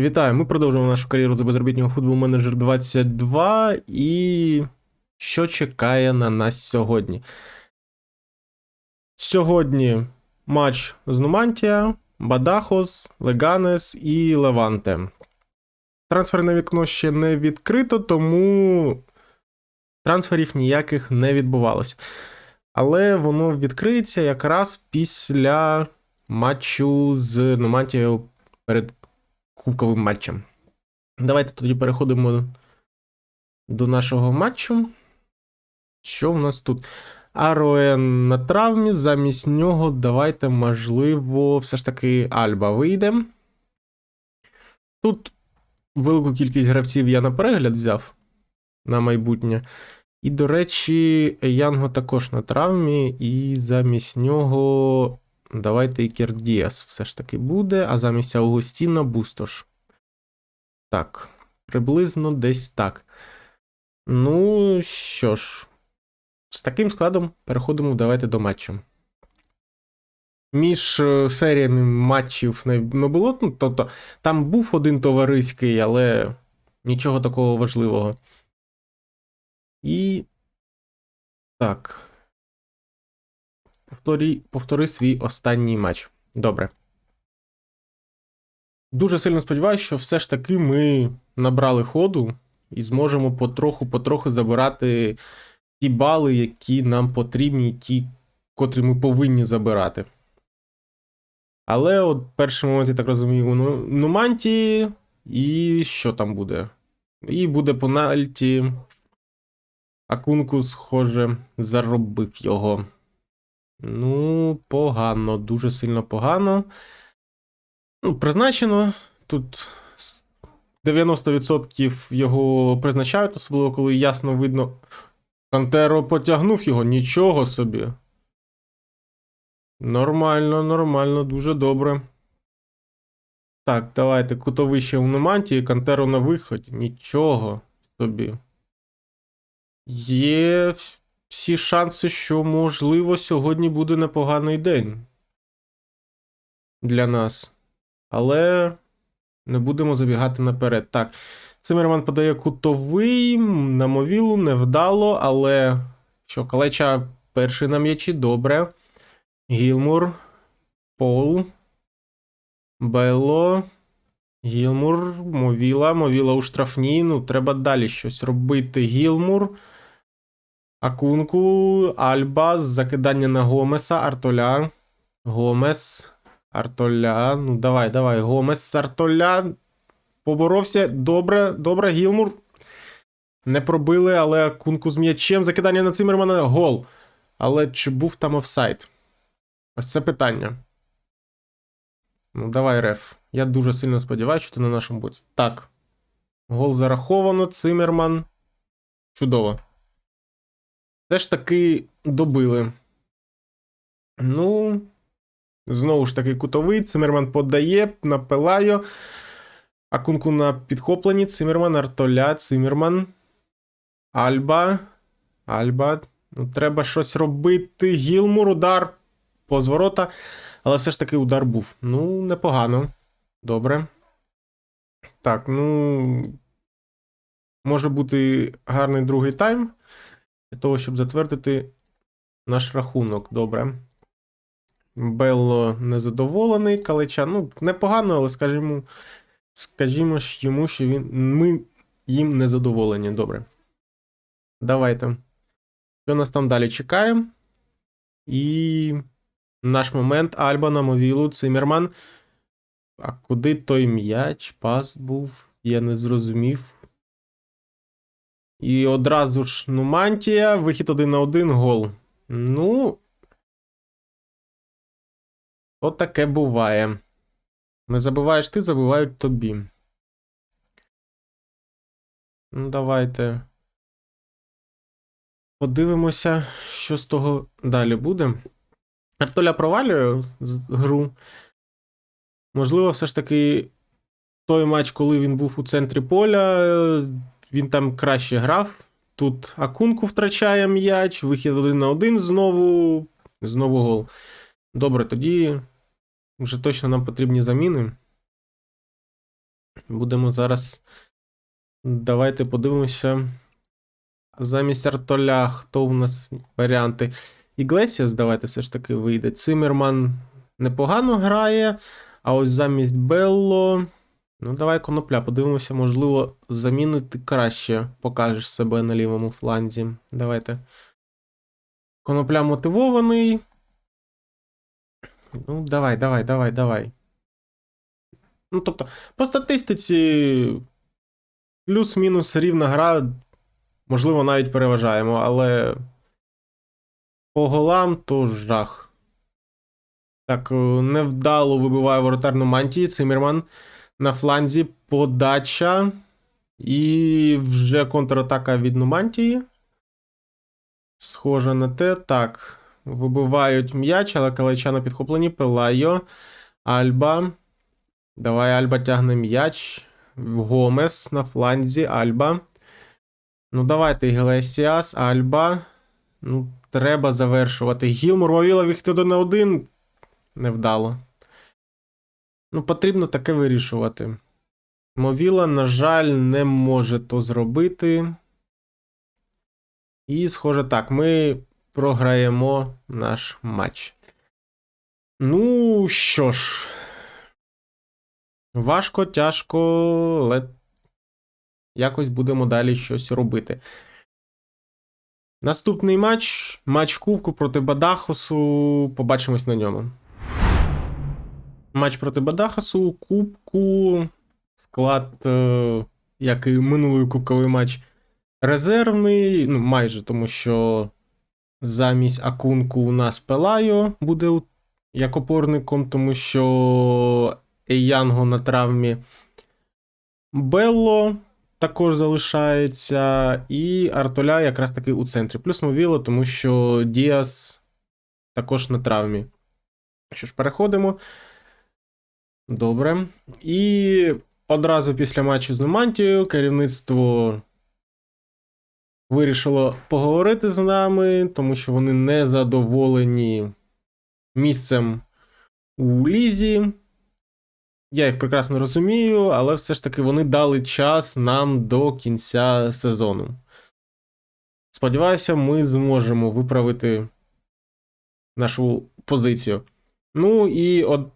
Вітаю! Ми продовжуємо нашу кар'єру за безробітнього футбол менеджер 22. І що чекає на нас сьогодні? Сьогодні матч з Нумантія, Бадахос, Леганес і Леванте. Трансферне вікно ще не відкрито, тому трансферів ніяких не відбувалося. Але воно відкриється якраз після матчу з Нумантією перед кубковим матчем. Давайте тоді переходимо до нашого матчу. Що в нас тут? Ароен на травмі, замість нього давайте, можливо, все ж таки Альба вийде. Тут велику кількість гравців я на перегляд взяв на майбутнє. І, до речі, Янго також на травмі, і замість нього давайте Ікер Діас все ж таки буде, а замість Аугустіна Бустош. Так, приблизно десь так. Ну що ж, з таким складом переходимо давайте до матчу. Між е, серіями матчів не було. Ну, тобто, там був один товариський, але нічого такого важливого. І. Так. Повтори, повтори свій останній матч. Добре. Дуже сильно сподіваюся, що все ж таки ми набрали ходу і зможемо потроху-потроху забирати ті бали, які нам потрібні, ті, котрі ми повинні забирати. Але от перший момент, я так розумію, у Ну- Нуманті, і що там буде? І буде пенальті. Акунку, схоже, заробив його. Ну, погано, дуже сильно погано. Ну, призначено. Тут 90% його призначають, особливо коли ясно видно. Кантеро потягнув його, нічого собі. Нормально, нормально, дуже добре. Так, давайте кутовище у Немантії, Кантеро на виході. Нічого собі. Є всі шанси, що, можливо, сьогодні буде непоганий день для нас. Але не будемо забігати наперед. Так, Цимерман подає кутовий на мовілу, невдало, але що, Калеча перший на м'ячі, добре. Гілмур, Пол, Белло, Гілмур, Мовіла, Мовіла у штрафній. Ну, треба далі щось робити. Гілмур. Акунку, Альба, закидання на Гомеса, Артоля. Гомес. Артоля. Ну, давай, давай. Гомес, Артоля. Поборовся. Добре, добре, Гілмур. Не пробили, але Акунку з м'ячем. Закидання на Цимермана. Гол. Але чи був там офсайд? Ось це питання. Ну, давай, Реф. Я дуже сильно сподіваюся, що ти на нашому боці. Так. Гол зараховано. Цимерман. Чудово. Все ж таки добили. Ну. Знову ж таки, кутовий. Цимерман подає на Пелайо. Акунку на підхопленні. Цимерман, Артоля, Цимерман. Альба. Альба. Ну, треба щось робити. Гілмур, удар по зворота. Але все ж таки удар був. Ну, непогано. Добре. Так, ну. Може бути гарний другий тайм. Для того, щоб затвердити наш рахунок. Добре. Белло незадоволений. Калича. Ну, непогано, але скажімо, скажімо ж йому, що він, ми їм не задоволені. Добре. Давайте. Що нас там далі чекає? І наш момент. Альба на мовілу, Цимерман. А куди той м'яч? Пас був? Я не зрозумів. І одразу ж Нумантія. Вихід один на один гол. Ну. От таке буває. Не забуваєш ти, забувають тобі. Ну, давайте. Подивимося, що з того далі буде. Артоля провалює гру. Можливо, все ж таки той матч, коли він був у центрі поля, він там краще грав. Тут Акунку втрачає м'яч, вихід один на один знову. Знову гол. Добре, тоді вже точно нам потрібні заміни. Будемо зараз. Давайте подивимося. Замість Артоля, хто в нас варіанти? Іглесіас, давайте все ж таки вийде. Цимерман непогано грає. А ось замість Белло. Ну, давай конопля, подивимося, можливо, замінити краще покажеш себе на лівому фланзі. Давайте. Конопля мотивований. Ну, давай, давай, давай, давай. Ну, тобто, по статистиці, плюс-мінус рівна гра, можливо, навіть переважаємо, але по голам то жах. Так, е, невдало вибиває воротарну мантії. Циммерман на фланзі подача. І вже контратака від Нумантії. Схоже на те. Так. Вибивають м'яч, але Калайча на підхопленні. Пелайо. Альба. Давай Альба тягне м'яч. Гомес на фланзі. Альба. Ну, давайте Іглесіас, Альба. Ну, треба завершувати. Гілмур Вавіла вихід один на один. Невдало. Ну, потрібно таке вирішувати. Мовіла, на жаль, не може то зробити. І, схоже, так, ми програємо наш матч. Ну, що ж. Важко, тяжко, але якось будемо далі щось робити. Наступний матч матч Кубку проти Бадахосу. Побачимось на ньому. Матч проти Бадахасу Кубку. Склад, е, як і минулий кубковий матч, резервний. Ну, майже, тому що замість Акунку у нас Пелайо буде як опорником, тому що Еянго на травмі. Белло також залишається. І Артоля якраз таки у центрі. Плюс Мовіло, тому що Діас також на травмі. Що ж, переходимо. Добре. І одразу після матчу з Нумантією керівництво вирішило поговорити з нами, тому що вони не задоволені місцем у Лізі. Я їх прекрасно розумію, але все ж таки вони дали час нам до кінця сезону. Сподіваюся, ми зможемо виправити нашу позицію. Ну і от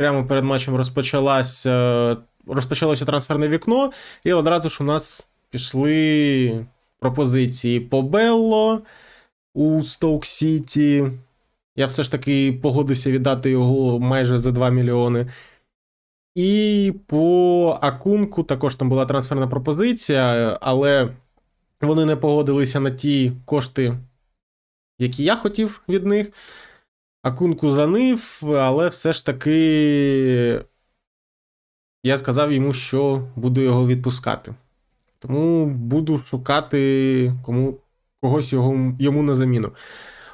прямо перед матчем розпочалася, розпочалося трансферне вікно, і одразу ж у нас пішли пропозиції по Белло у Стоук Сіті. Я все ж таки погодився віддати його майже за 2 мільйони. І по Акунку також там була трансферна пропозиція, але вони не погодилися на ті кошти, які я хотів від них. Акунку занив, але все ж таки я сказав йому, що буду його відпускати. Тому буду шукати кому, когось його, йому на заміну.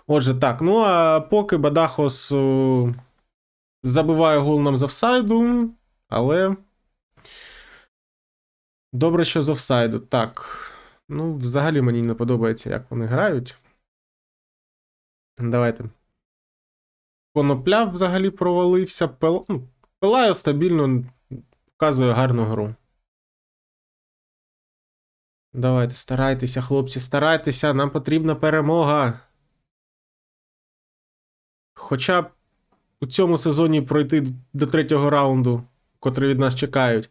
Отже, так. Ну а поки Бадахос забиває гол нам з офсайду, але. Добре, що з офсайду. Так. Ну, взагалі мені не подобається, як вони грають. Давайте. Конопля взагалі провалився. Пел... ну, стабільно, показує гарну гру. Давайте, старайтеся, хлопці, старайтеся, нам потрібна перемога. Хоча б у цьому сезоні пройти до третього раунду, котрий від нас чекають.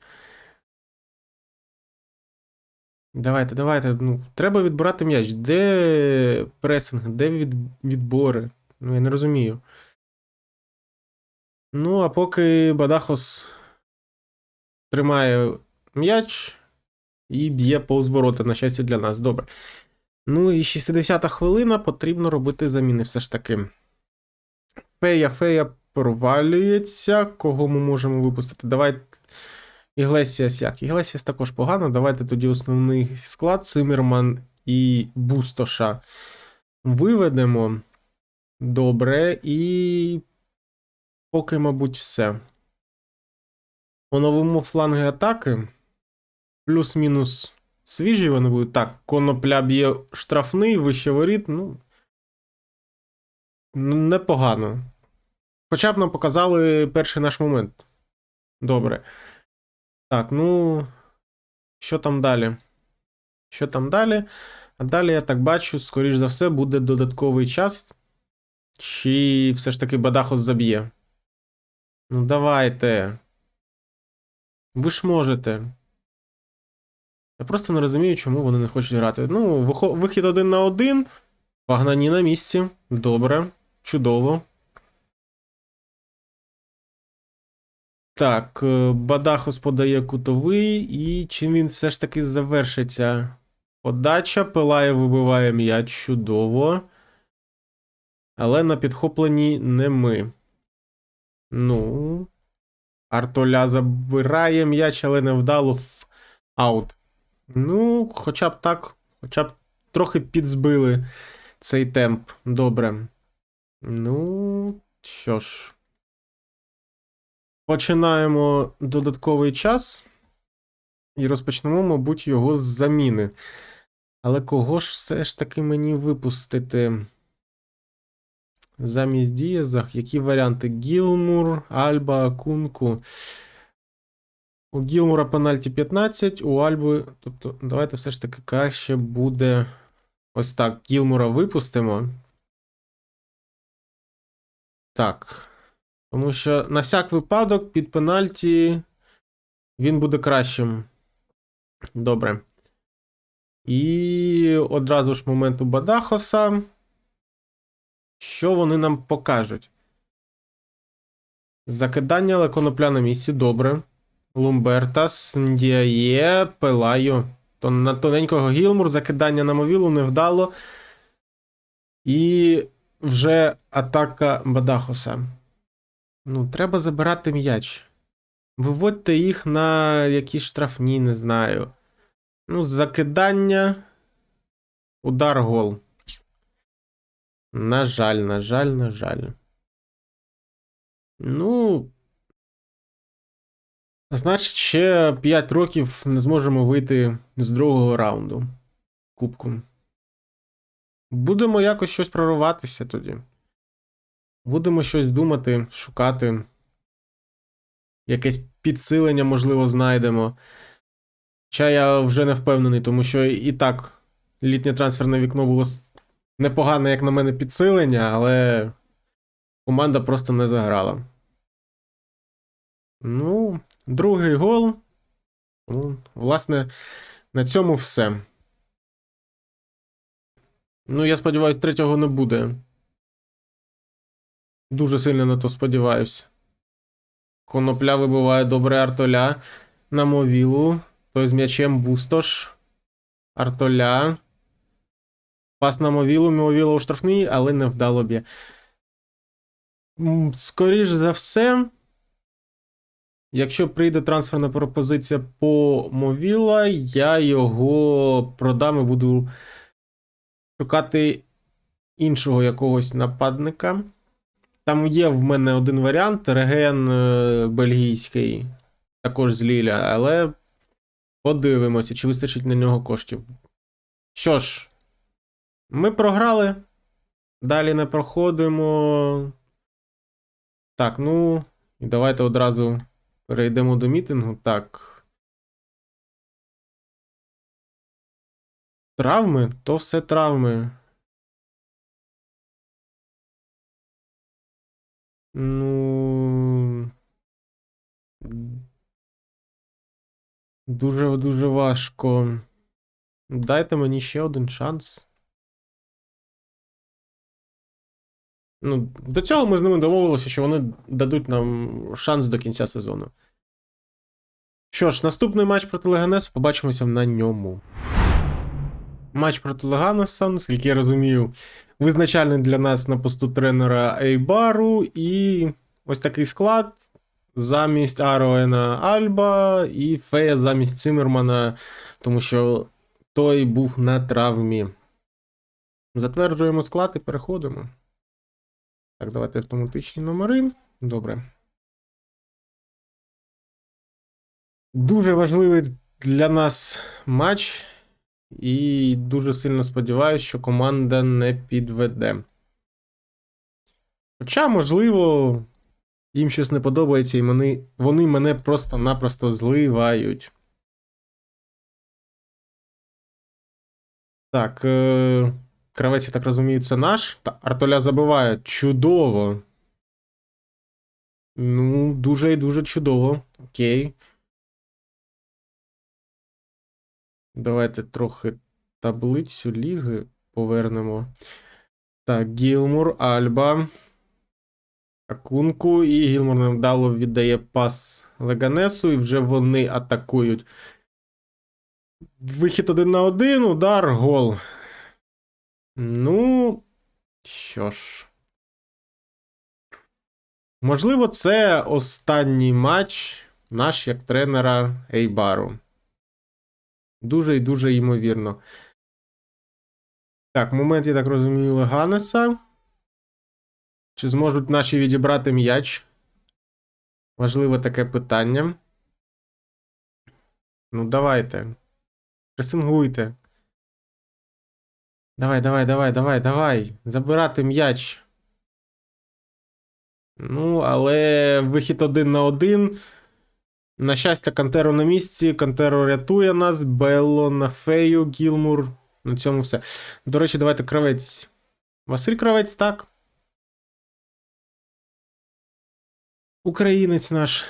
Давайте, давайте. Ну, треба відбирати м'яч. Де пресинг, де від... відбори? Ну, я не розумію. Ну, а поки Бадахос тримає м'яч і б'є повз ворота, на щастя для нас. Добре. Ну і 60-та хвилина потрібно робити заміни все ж таки. Фея, фея провалюється. Кого ми можемо випустити? Давай. Іглесіас як? Іглесіас також погано. Давайте тоді основний склад: Цимерман і Бустоша виведемо. Добре, і поки, мабуть, все. По новому фланги атаки. Плюс-мінус свіжі вони будуть. Так, конопля б'є штрафний, вище воріт. Ну. Непогано. Хоча б нам показали перший наш момент. Добре. Так, ну. Що там далі? Що там далі? А далі, я так бачу, скоріш за все, буде додатковий час. Чи все ж таки Бадахос заб'є? Ну, давайте. Ви ж можете. Я просто не розумію, чому вони не хочуть грати. Ну, вихід один на один. Вагнані на місці. Добре. Чудово. Так, е, Бадахос подає кутовий, і чим він все ж таки завершиться? Подача, Пилає вибиває м'яч чудово. Але на підхопленні не ми. Ну. Артоля забирає м'яч, але невдало в аут. Ну, хоча б так, хоча б трохи підзбили цей темп. Добре. Ну, що ж. Починаємо додатковий час. І розпочнемо, мабуть, його з заміни. Але кого ж все ж таки мені випустити? Замість Дієзах, які варіанти? Гілмур, Альба, Кунку. У Гілмура пенальті 15, у Альби. Тобто, давайте все ж таки краще буде. Ось так. Гілмура випустимо. Так. Тому що на всяк випадок під пенальті він буде кращим. Добре. І одразу ж моменту Бадахоса. Що вони нам покажуть? Закидання, але конопля на місці. Добре. Лумбертас, Ndіає, Пелаю. То на тоненького Гілмур, закидання на мовілу не вдало. І вже атака Бадахоса. Ну, треба забирати м'яч. Виводьте їх на якісь штрафні, не знаю. Ну, закидання. Удар гол. На жаль, на жаль, на жаль. Ну. Значить, ще 5 років не зможемо вийти з другого раунду Кубку. Будемо якось щось прорватися тоді. Будемо щось думати, шукати. Якесь підсилення, можливо, знайдемо. Хоча я вже не впевнений, тому що і так літнє трансферне вікно було непогане, як на мене, підсилення, але команда просто не заграла. Ну, другий гол. Ну, власне, на цьому все. Ну, я сподіваюся, третього не буде. Дуже сильно на то сподіваюся. Конопля вибиває добре Артоля на мовілу. Той з м'ячем Бустош. Артоля. Пас на мовілу, мовіла у штрафний, але не вдало б'є. М, Скоріш за все. Якщо прийде трансферна пропозиція по Мовіла, я його продам і буду шукати іншого якогось нападника. Там є в мене один варіант реген е, бельгійський, також з Ліля, але подивимося, чи вистачить на нього коштів. Що ж, ми програли. Далі не проходимо. Так, ну, і давайте одразу перейдемо до мітингу. Так. Травми? То все травми. Ну. Дуже дуже важко. Дайте мені ще один шанс. Ну, до цього ми з ними домовилися, що вони дадуть нам шанс до кінця сезону. Що ж, наступний матч проти Леганесу, побачимося на ньому. Матч проти Леганеса, наскільки я розумію, визначальний для нас на посту тренера Ейбару. І ось такий склад. Замість Ароена Альба і Фея замість Циммермана, тому що той був на травмі. Затверджуємо склад і переходимо. Так, давайте автоматичні номери. Добре. Дуже важливий для нас матч. І дуже сильно сподіваюся, що команда не підведе. Хоча, можливо, Їм щось не подобається, і вони, вони мене просто-напросто зливають. Так. Е- кравець, я так розумію, це наш. Та Артоля забиває. Чудово. Ну, дуже і дуже чудово. Окей. Давайте трохи таблицю ліги повернемо. Так, Гілмур, Альба. Акунку. І Гілмур невдало віддає пас Леганесу, і вже вони атакують. Вихід один на один, удар, гол. Ну, що ж. Можливо, це останній матч наш як тренера Ейбару. Дуже і дуже ймовірно. Так, момент, я так розумію, Леганеса. Чи зможуть наші відібрати м'яч? Важливе таке питання. Ну, давайте. Пресингуйте. Давай, давай, давай, давай, давай. Забирати м'яч. Ну, але вихід один на один. На щастя, Кантеро на місці. Кантеро рятує нас. Белло на фею, Гілмур. На цьому все. До речі, давайте кравець. Василь Кравець, так. Українець наш.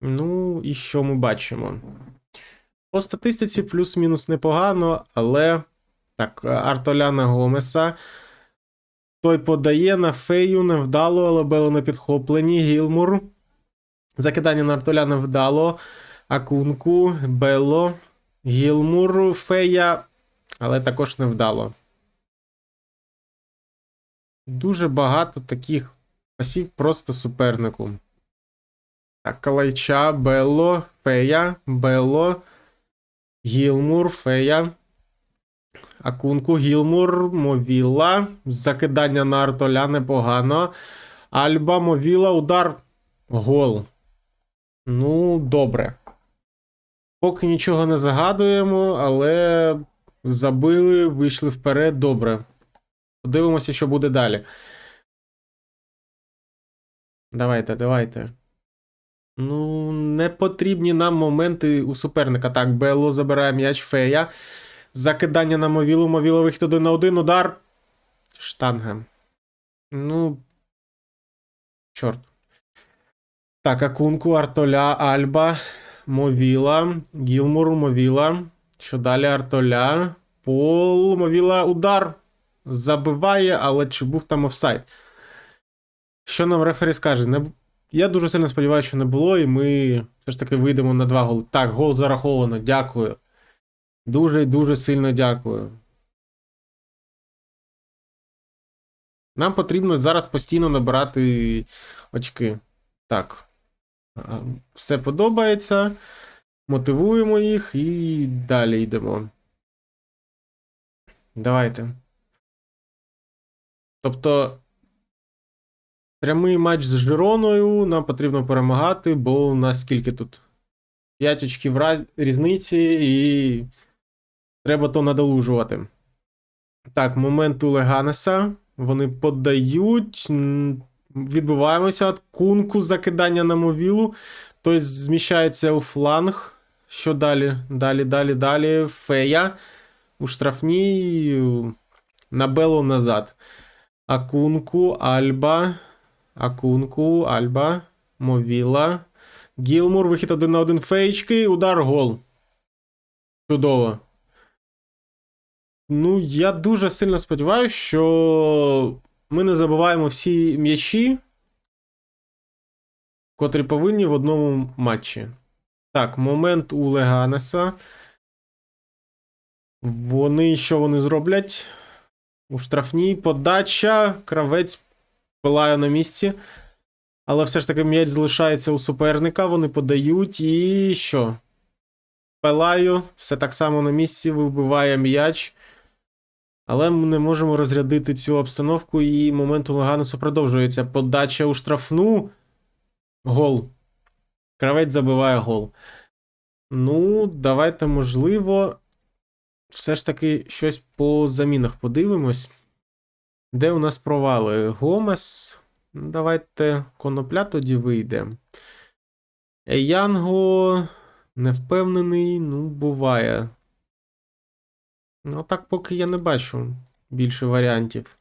Ну, і що ми бачимо? По статистиці плюс-мінус непогано, але. Так, Артоляна Гомеса. Той подає на фею невдало, але Бело на підхопленні. Гілмур. Закидання на Артоля невдало. Акунку, Бело, Гілмур, Фея, але також невдало. Дуже багато таких пасів просто супернику. Так, Калайча, Белло, Фея, Белло, Гілмур, Фея. Акунку, Гілмур, Мовіла. Закидання на Артоля непогано. Альба, Мовіла, удар. Гол. Ну, добре. Поки нічого не загадуємо, але забили, вийшли вперед. Добре. Подивимося, що буде далі. Давайте, давайте. Ну, не потрібні нам моменти у суперника. Так, Белло забирає м'яч Фея. Закидання на Мовілу. Мовіло вихід один на один. Удар. Штанга. Ну. Чорт. Так, Акунку, Артоля, Альба, Мовіла, Гілмур, Мовіла. Що далі Артоля? Пол, Мовіла, удар. Забиває, але чи був там офсайд? Що нам рефері скаже? Не... Я дуже сильно сподіваюся, що не було, і ми все ж таки вийдемо на два голи. Так, гол зараховано. Дякую. Дуже і дуже сильно дякую. Нам потрібно зараз постійно набирати очки. Так. Все подобається. Мотивуємо їх і далі йдемо. Давайте. Тобто. Прямий матч з Жироною. Нам потрібно перемагати, бо у нас скільки тут? 5 очків раз... різниці, і треба то надолужувати. Так, момент у Леганеса. Вони подають. Відбуваємося від кунку закидання на мовілу. Той зміщається у фланг. Що далі? Далі, далі, далі. Фея. У штрафній. На Белу назад. Акунку, Альба. Акунку, Альба. Мовіла. Гілмур. Вихід один на один феєчки. Удар гол. Чудово. Ну, я дуже сильно сподіваюся, що ми не забуваємо всі м'ячі, котрі повинні в одному матчі. Так, момент у Леганеса. Вони що вони зроблять? У штрафній подача. Кравець пилає на місці. Але все ж таки м'яч залишається у суперника. Вони подають і що? Пилаю, все так само на місці, вибиває м'яч. Але ми не можемо розрядити цю обстановку, і момент у Лаганесу продовжується. Подача у штрафну. Гол. Кравець забиває гол. Ну, давайте, можливо, все ж таки щось по замінах подивимось. Де у нас провали? Гомес. Давайте конопля тоді вийде. Янго не впевнений, ну, буває. Ну, так поки я не бачу більше варіантів.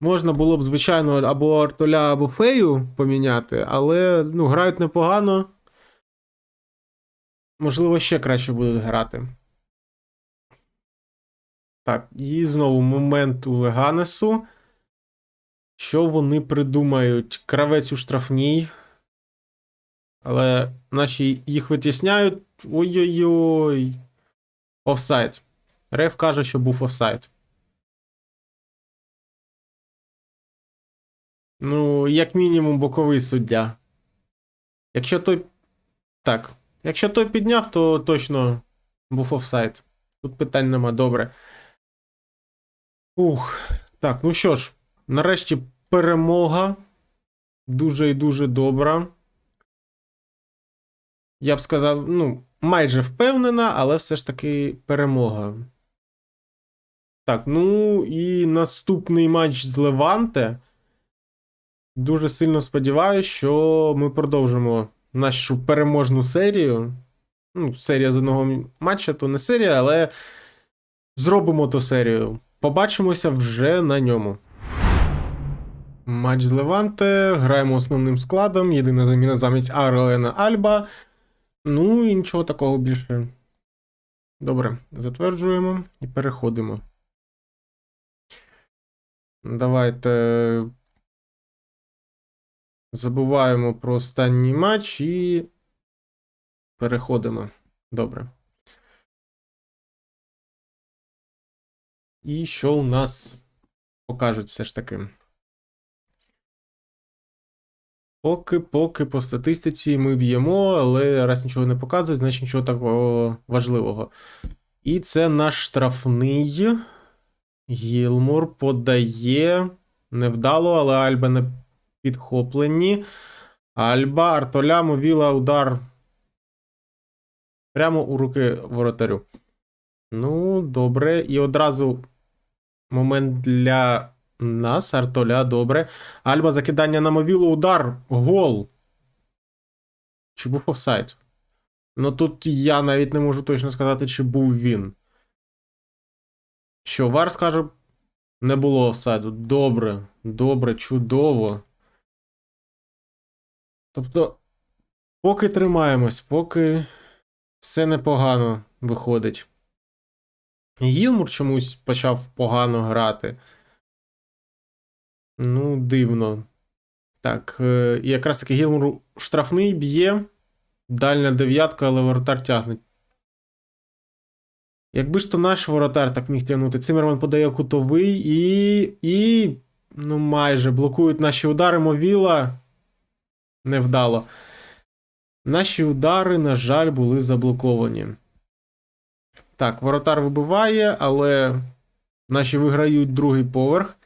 Можна було б, звичайно, або Артоля, або Фею поміняти, але ну, грають непогано. Можливо, ще краще будуть грати. Так, і знову момент у Леганесу. Що вони придумають? Кравець у штрафній. Але наші їх витісняють. Ой-ой-ой. Офсайд. Реф каже, що був офсайд. Ну, як мінімум, боковий суддя. Якщо той. Так. Якщо той підняв, то точно був офсайд. Тут питань нема, добре. Ух. Так, ну що ж, нарешті перемога. Дуже і дуже добра. Я б сказав, ну, майже впевнена, але все ж таки перемога. Так, ну і наступний матч з Леванте. Дуже сильно сподіваюся, що ми продовжимо нашу переможну серію. Ну, серія з одного матча, то не серія, але зробимо ту серію. Побачимося вже на ньому. Матч з Леванте. Граємо основним складом. Єдина заміна замість Ароена Альба. Ну і нічого такого більше. Добре, затверджуємо і переходимо. Давайте. Забуваємо про останній матч і переходимо. Добре. І що у нас покажуть все ж таки? Поки, поки по статистиці ми б'ємо, але раз нічого не показують, значить нічого такого важливого. І це наш штрафний. Гілмур подає. Невдало, але Альба не підхоплені. Альба, Артоля, Мовіла, удар. Прямо у руки воротарю. Ну, добре. І одразу момент для нас. Артоля, добре. Альба закидання на мовілу, удар. Гол. Чи був офсайд? Ну тут я навіть не можу точно сказати, чи був він. Що Вар скаже, не було офсайду. Добре, добре, чудово. Тобто, поки тримаємось, поки все непогано виходить. Гілмур чомусь почав погано грати. Ну, дивно. Так, е, і якраз таки Гілмур штрафний б'є. Дальня дев'ятка, але воротар тягне. Якби ж то наш воротар так міг тягнути. Цимерман подає кутовий і. і. Ну, майже блокують наші удари. Мовіла. Невдало. Наші удари, на жаль, були заблоковані. Так, воротар вибиває, але наші виграють другий поверх.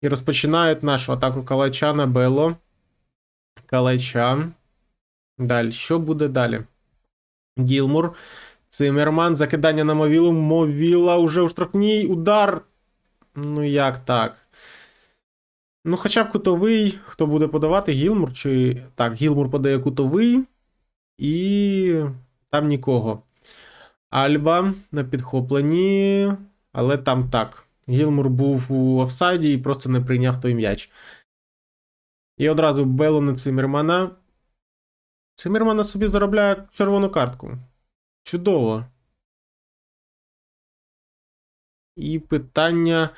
І розпочинають нашу атаку Калайча на Бело. Калайча. Далі. Що буде далі? Гілмур. Цимерман. Закидання на Мовілу. Мовіла уже у штрафній. Удар. Ну, як так? Ну, хоча б кутовий. Хто буде подавати? Гілмур чи. Так, Гілмур подає кутовий. І. Там нікого. Альба на підхопленні. Але там так. Гілмур був у офсайді і просто не прийняв той м'яч. І одразу Бело на Цимермана. Цимермана собі заробляє червону картку. Чудово. І питання.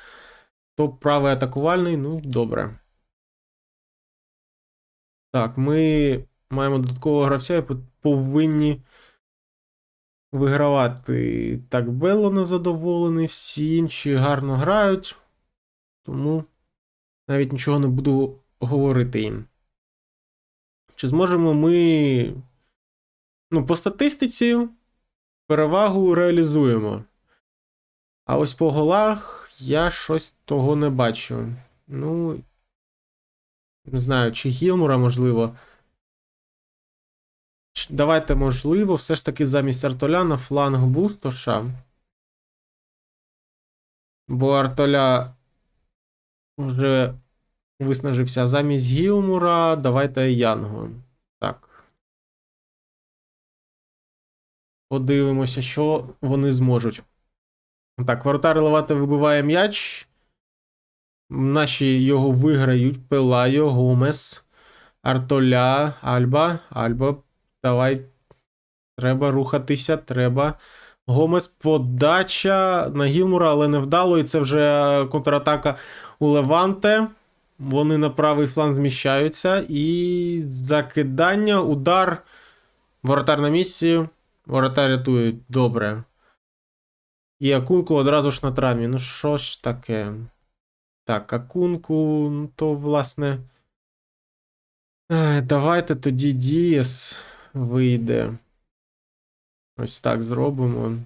Хто правий атакувальний? Ну, добре. Так, ми маємо додаткового гравця і повинні вигравати. Так, Белло незадоволений, всі інші гарно грають, тому навіть нічого не буду говорити їм. Чи зможемо ми. Ну, по статистиці перевагу реалізуємо. А ось по голах я щось того не бачу. Ну. Не знаю, чи Гілмура, можливо. Давайте, можливо, все ж таки замість Артоля на фланг Бустоша. Бо Артоля вже Виснажився. Замість Гілмура давайте Янго. Так. Подивимося, що вони зможуть. Так, воротар Левати вибиває м'яч. Наші його виграють. Пелайо, Гомес, Артоля, Альба. Альба. Давай. Треба рухатися, треба. Гомес подача на Гілмура, але не вдало. І це вже контратака у Леванте. Вони на правий фланг зміщаються. І закидання, удар. Воротар на місці. Воротар рятує добре. І Акунку одразу ж на травмі. Ну що ж таке? Так, Акунку, ну то, власне. Давайте тоді Дієс вийде. Ось так зробимо.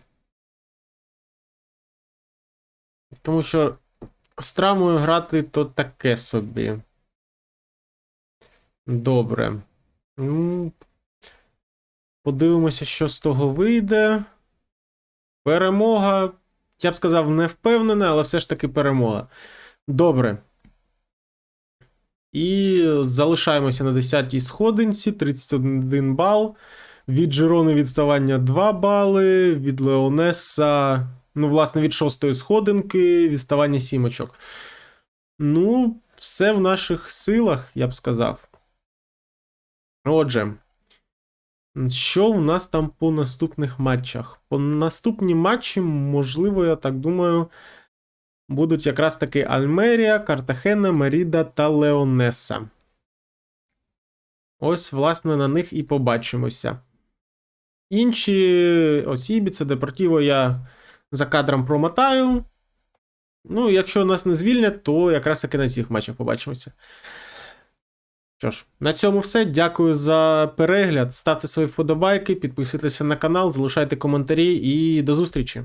Тому що з травмою грати то таке собі. Добре. Подивимося, що з того вийде. Перемога. Я б сказав, не впевнена, але все ж таки перемога. Добре. І залишаємося на 10-й сходинці, 31 бал. Від Джерони відставання 2 бали, від Леонеса, ну, власне, від 6-ї сходинки, відставання 7 очок. Ну, все в наших силах, я б сказав. Отже, що в нас там по наступних матчах? По наступні матчі, можливо, я так думаю, будуть якраз таки Альмерія, Картахена, Меріда та Леонеса. Ось, власне, на них і побачимося. Інші ось Ібіце, Депортіво я за кадром промотаю. Ну, якщо нас не звільнять, то якраз таки на цих матчах побачимося. Що ж, на цьому все. Дякую за перегляд. Ставте свої вподобайки, підписуйтеся на канал, залишайте коментарі і до зустрічі!